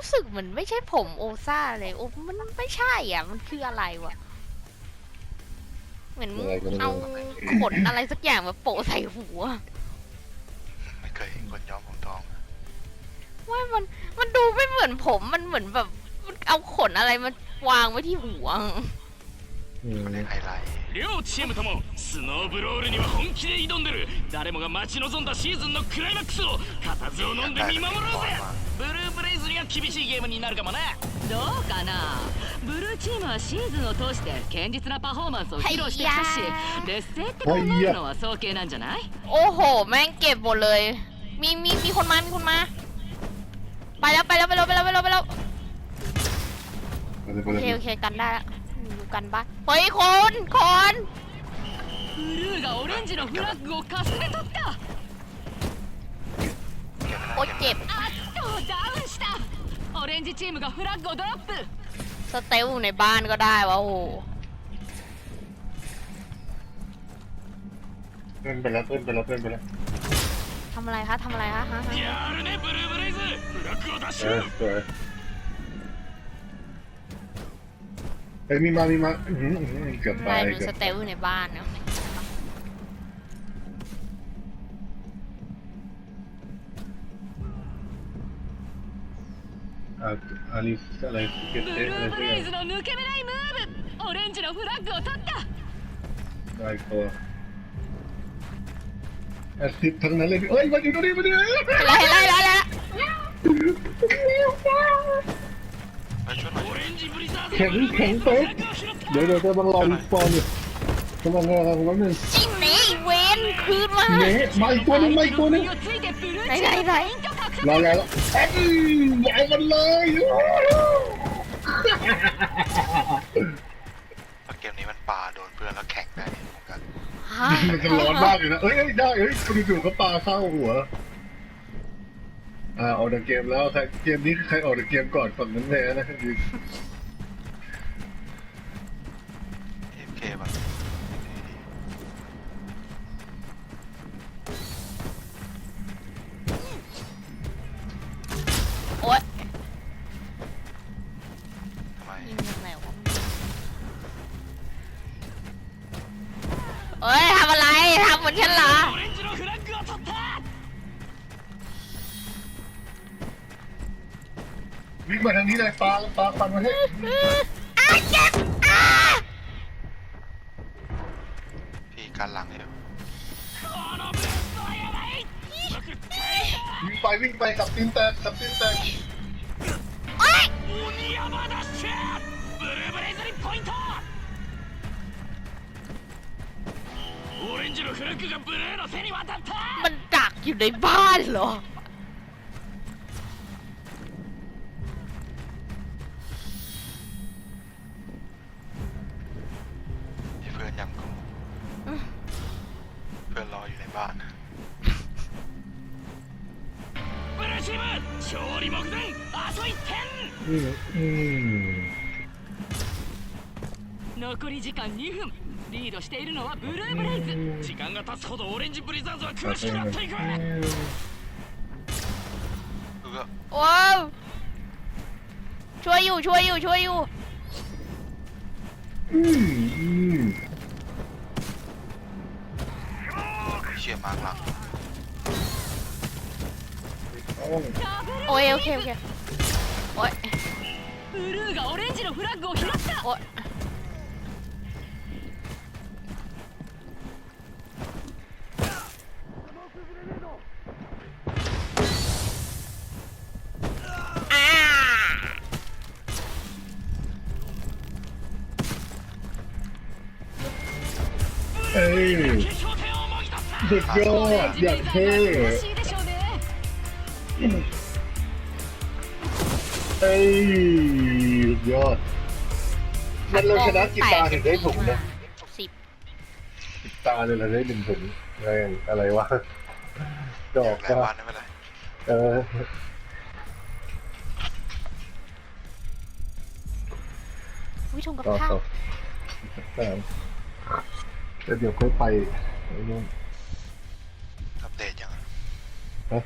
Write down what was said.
รู้สึกเหมือนไม่ใช่ผมโอซ่าเลย โอ้ มันไม่ใช่อะ มันคืออะไรวะ เหมือนมึงอะไรก็ไม่รู้ เอาขนอะไรสักอย่างมาโปะใส่หัว ไม่เคยเห็นคนย้อมผมทองว่ามัน มันดูไม่เหมือนผม มันเหมือนแบบ มันเอาขนอะไรมาวางไว้ที่หัว อืมเขาเล่นไฮไลท์ 両チームともスノーブロールには本気で挑んでる誰もが待ち望んだシーズンのクライマックスを固唾を飲んで見守ろうぜブルーブレイズには厳しいゲームになるかもねどうかなブルーチームはシーズンを通して堅実なパフォーマンスを披露してきたし劣勢って考えるのは早計なんじゃない โอ้โห แม่งเก็บหมดเลย มีมีมีคนมา มีคนมา ไปแล้วไปแล้วไปแล้วไปแล้วไปแล้วไปแล้ว อะไรไป โอ เลย เคโอเคกันได้ละ อยู่กันบ้านเฮ้ยคน คน ブルーがオレンジのフラッグをかすめ取った โอ้ยเจ็บ あっとダウンしたオレンジチームがフラッグをドロップ สเตลอยู่ในบ้านก็ได้วะโอ้โห เพื่อนไปแล้วเพื่อนไปแล้วเพื่อนไปแล้ว ทำอะไรคะทำอะไรคะฮะฮะ やるねブルーブレイズフラッグをダッシ เอ ュ อสวย เฮ้ยมีมามีมาอื้อหืออื้อหือเกือบ อะไร ตาย หนู เกื ส อบ เตลอยู่ในบ้านนะ อ่าอาริสอะไรเกต ブ เต ル อะไร ーブ สักอ レ ย่า イ ง ズの抜け目ないムーブオレンジのフラッグを取った ได้ตัวแอสซิดทั้งนั้นเลยเอ้ยมาอยู่ตรงนี้มาดิ ไล่ไล่ไล่ไล่ แข็งแข็งเป๊ะเดี๋ยวเดี๋ยวจะบังอรีสปอนอยู่กำลังกำลังแล้วนึงจริงไหมเวนคืนมาเนมาอีตัวนึงมาตัวนึงไหนไหนไหนรอแล้วเอ้ยไหวกันเลยเกมนี้มันปลาโดนเพื่อนแล้วแข็งได้เหมือนกันมันจะร้อนมากเลยนะเอ้ยได้เอ้ยคุณยู่ก็ปลาเข้าหัว อ่าออกจากเกมแล้วใครเกมนี้ใครออกจากเกมก่อนฝั่งนั้นแพ้นะคือเอฟเคแบบโอ๊ยทำไมยิงยังไงวะเอ้ยทำอะไรทำเหมือนฉันเหรอ วิ่งมาทางนี้เลยปลาปลาฟันมาให้อ้าเจ็บอ้าพี่การหลังเลยวิ่งไปวิ่งไปกับตีนแตกกับตีนแตกโอ๊ยมันดักอยู่ในบ้านเหรอ เพื่อนรออยู่ในบ้าน ブルーチーム勝利目前あと1点 อืมอืม 残り時間2分リードしているのはブルーブレイズ時間が経つほどオレンジブリザーズは苦しくなっていく เพื่อ ว้าว ช่วยอยู่ช่วยอยู่ช่วยอยู่ อืมอืม ชียร์มาร์กหลัง ต้อง โอ้ยโอเคโอเคโอ้ย ブルーがオレンジのフラッグを拾った โอ้ยอ่า เอ้ย สุดยอดย่าเท่เอ้ยยอด มันเราชนะกิตาถึงได้ถุงนะสิบกิตาเนี่ยเราได้หนึ่งถุงอะไรอะไรวะดอกก็เออวิชงกับข้าวแต่เดี๋ยวค่อยไปนุ่น Huh?